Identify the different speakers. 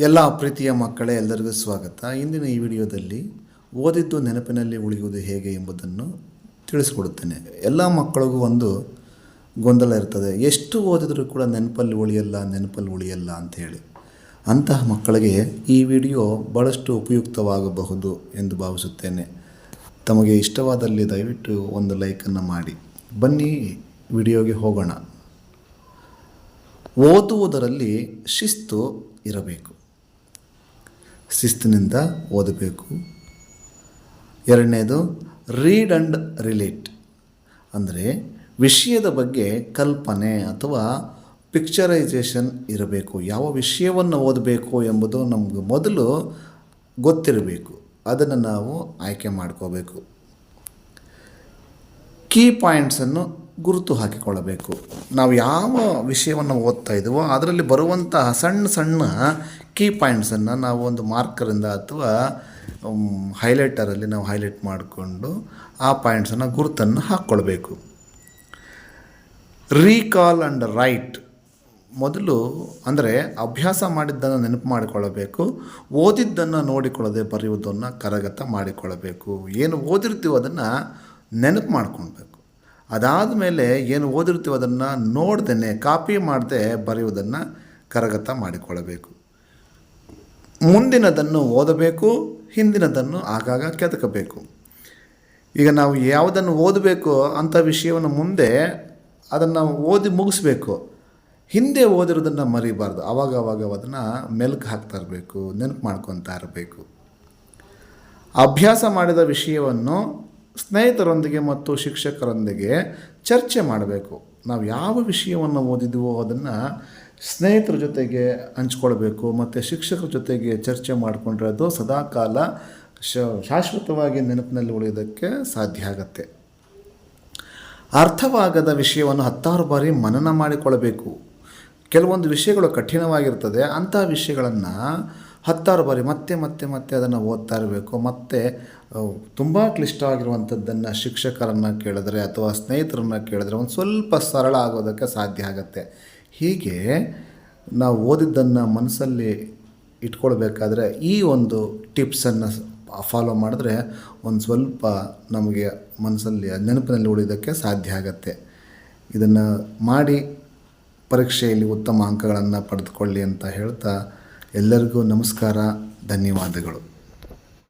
Speaker 1: ಎಲ್ಲ ಪ್ರೀತಿಯ ಮಕ್ಕಳೇ, ಎಲ್ಲರಿಗೂ ಸ್ವಾಗತ. ಇಂದಿನ ಈ ವಿಡಿಯೋದಲ್ಲಿ ಓದಿದ್ದು ನೆನಪಿನಲ್ಲಿ ಉಳಿಯುವುದು ಹೇಗೆ ಎಂಬುದನ್ನು ತಿಳಿಸ್ಕೊಡುತ್ತೇನೆ. ಎಲ್ಲ ಮಕ್ಕಳಿಗೂ ಒಂದು ಗೊಂದಲ ಇರ್ತದೆ. ಎಷ್ಟು ಓದಿದರೂ ಕೂಡ ನೆನಪಲ್ಲಿ ಉಳಿಯಲ್ಲ ನೆನಪಲ್ಲಿ ಉಳಿಯಲ್ಲ ಅಂತ ಹೇಳಿ. ಅಂತಹ ಮಕ್ಕಳಿಗೆ ಈ ವಿಡಿಯೋ ಭಾಳಷ್ಟು ಉಪಯುಕ್ತವಾಗಬಹುದು ಎಂದು ಭಾವಿಸುತ್ತೇನೆ. ತಮಗೆ ಇಷ್ಟವಾದಲ್ಲಿ ದಯವಿಟ್ಟು ಒಂದು ಲೈಕನ್ನು ಮಾಡಿ. ಬನ್ನಿ, ವಿಡಿಯೋಗೆ ಹೋಗೋಣ. ಓದುವುದರಲ್ಲಿ ಶಿಸ್ತು ಇರಬೇಕು. ಶಿಸ್ತಿನಿಂದ ಓದಬೇಕು. ಎರಡನೇದು ರೀಡ್ ಆ್ಯಂಡ್ ರಿಲೇಟ್ ಅಂದರೆ ವಿಷಯದ ಬಗ್ಗೆ ಕಲ್ಪನೆ ಅಥವಾ ಪಿಕ್ಚರೈಸೇಷನ್ ಇರಬೇಕು. ಯಾವ ವಿಷಯವನ್ನು ಓದಬೇಕು ಎಂಬುದು ನಮಗೆ ಮೊದಲು ಗೊತ್ತಿರಬೇಕು. ಅದನ್ನು ನಾವು ಆಯ್ಕೆ ಮಾಡ್ಕೋಬೇಕು. ಕೀ ಪಾಯಿಂಟ್ಸನ್ನು ಗುರುತು ಹಾಕಿಕೊಳ್ಳಬೇಕು. ನಾವು ಯಾವ ವಿಷಯವನ್ನು ಓದ್ತಾ ಇದ್ದೀವೋ ಅದರಲ್ಲಿ ಬರುವಂತಹ ಸಣ್ಣ ಸಣ್ಣ ಕೀ ಪಾಯಿಂಟ್ಸನ್ನು ನಾವು ಒಂದು ಮಾರ್ಕರಿಂದ ಅಥವಾ ಹೈಲೈಟರಲ್ಲಿ ನಾವು ಹೈಲೈಟ್ ಮಾಡಿಕೊಂಡು ಆ ಪಾಯಿಂಟ್ಸನ್ನು ಗುರುತನ್ನು ಹಾಕ್ಕೊಳ್ಬೇಕು. ರೀಕಾಲ್ ಆ್ಯಂಡ್ ರೈಟ್ ಮೊದಲು ಅಂದರೆ ಅಭ್ಯಾಸ ಮಾಡಿದ್ದನ್ನು ನೆನಪು ಮಾಡಿಕೊಳ್ಳಬೇಕು. ಓದಿದ್ದನ್ನು ನೋಡಿಕೊಳ್ಳದೆ ಬರೆಯುವುದನ್ನು ಕರಗತ ಮಾಡಿಕೊಳ್ಳಬೇಕು. ಏನು ಓದಿರ್ತೀವೋ ಅದನ್ನು ನೆನಪು ಮಾಡ್ಕೊಳ್ಬೇಕು. ಅದಾದ ಮೇಲೆ ಏನು ಓದಿರ್ತೀವಿ ಅದನ್ನು ನೋಡ್ದೇ ಕಾಪಿ ಮಾಡದೆ ಬರೆಯುವುದನ್ನು ಕರಗತ ಮಾಡಿಕೊಳ್ಳಬೇಕು. ಮುಂದಿನದನ್ನು ಓದಬೇಕು, ಹಿಂದಿನದನ್ನು ಆಗಾಗ ಕೆದಕಬೇಕು. ಈಗ ನಾವು ಯಾವುದನ್ನು ಓದಬೇಕು ಅಂಥ ವಿಷಯವನ್ನು ಮುಂದೆ ಅದನ್ನು ಓದಿ ಮುಗಿಸ್ಬೇಕು. ಹಿಂದೆ ಓದಿರೋದನ್ನು ಮರಿಬಾರ್ದು ಆವಾಗ ಅವಾಗ ಅದನ್ನು ಮೆಲ್ಕು ಹಾಕ್ತಾ ಇರಬೇಕು ನೆನಪು ಮಾಡ್ಕೊತಾ ಇರಬೇಕು. ಅಭ್ಯಾಸ ಮಾಡಿದ ವಿಷಯವನ್ನು ಸ್ನೇಹಿತರೊಂದಿಗೆ ಮತ್ತು ಶಿಕ್ಷಕರೊಂದಿಗೆ ಚರ್ಚೆ ಮಾಡಬೇಕು. ನಾವು ಯಾವ ವಿಷಯವನ್ನು ಓದಿದ್ವೋ ಅದನ್ನು ಸ್ನೇಹಿತರ ಜೊತೆಗೆ ಹಂಚ್ಕೊಳ್ಬೇಕು, ಮತ್ತು ಶಿಕ್ಷಕರ ಜೊತೆಗೆ ಚರ್ಚೆ ಮಾಡಿಕೊಂಡ್ರೆ ಅದು ಸದಾಕಾಲ ಶಾಶ್ವತವಾಗಿ ನೆನಪಿನಲ್ಲಿ ಉಳಿಯೋದಕ್ಕೆ ಸಾಧ್ಯ ಆಗತ್ತೆ. ಅರ್ಥವಾಗದ ವಿಷಯವನ್ನು ಹತ್ತಾರು ಬಾರಿ ಮನನ ಮಾಡಿಕೊಳ್ಳಬೇಕು. ಕೆಲವೊಂದು ವಿಷಯಗಳು ಕಠಿಣವಾಗಿರ್ತದೆ, ಅಂಥ ವಿಷಯಗಳನ್ನು ಹತ್ತಾರು ಬಾರಿ ಮತ್ತೆ ಮತ್ತೆ ಮತ್ತೆ ಅದನ್ನು ಓದ್ತಾ ಇರಬೇಕು. ಮತ್ತು ತುಂಬ ಕ್ಲಿಷ್ಟವಾಗಿರುವಂಥದ್ದನ್ನು ಶಿಕ್ಷಕರನ್ನು ಕೇಳಿದ್ರೆ ಅಥವಾ ಸ್ನೇಹಿತರನ್ನು ಕೇಳಿದ್ರೆ ಒಂದು ಸ್ವಲ್ಪ ಸರಳ ಆಗೋದಕ್ಕೆ ಸಾಧ್ಯ ಆಗುತ್ತೆ. ಹೀಗೆ ನಾವು ಓದಿದ್ದನ್ನು ಮನಸ್ಸಲ್ಲಿ ಇಟ್ಕೊಳ್ಬೇಕಾದ್ರೆ ಈ ಒಂದು ಟಿಪ್ಸನ್ನು ಫಾಲೋ ಮಾಡಿದ್ರೆ ಒಂದು ಸ್ವಲ್ಪ ನಮಗೆ ಮನಸ್ಸಲ್ಲಿ, ನೆನಪಿನಲ್ಲಿ ಉಳಿಯೋದಕ್ಕೆ ಸಾಧ್ಯ ಆಗತ್ತೆ. ಇದನ್ನು ಮಾಡಿ ಪರೀಕ್ಷೆಯಲ್ಲಿ ಉತ್ತಮ ಅಂಕಗಳನ್ನು ಪಡೆದುಕೊಳ್ಳಿ ಅಂತ ಹೇಳ್ತಾ ಎಲ್ಲರಿಗೂ ನಮಸ್ಕಾರ ಧನ್ಯವಾದಗಳು.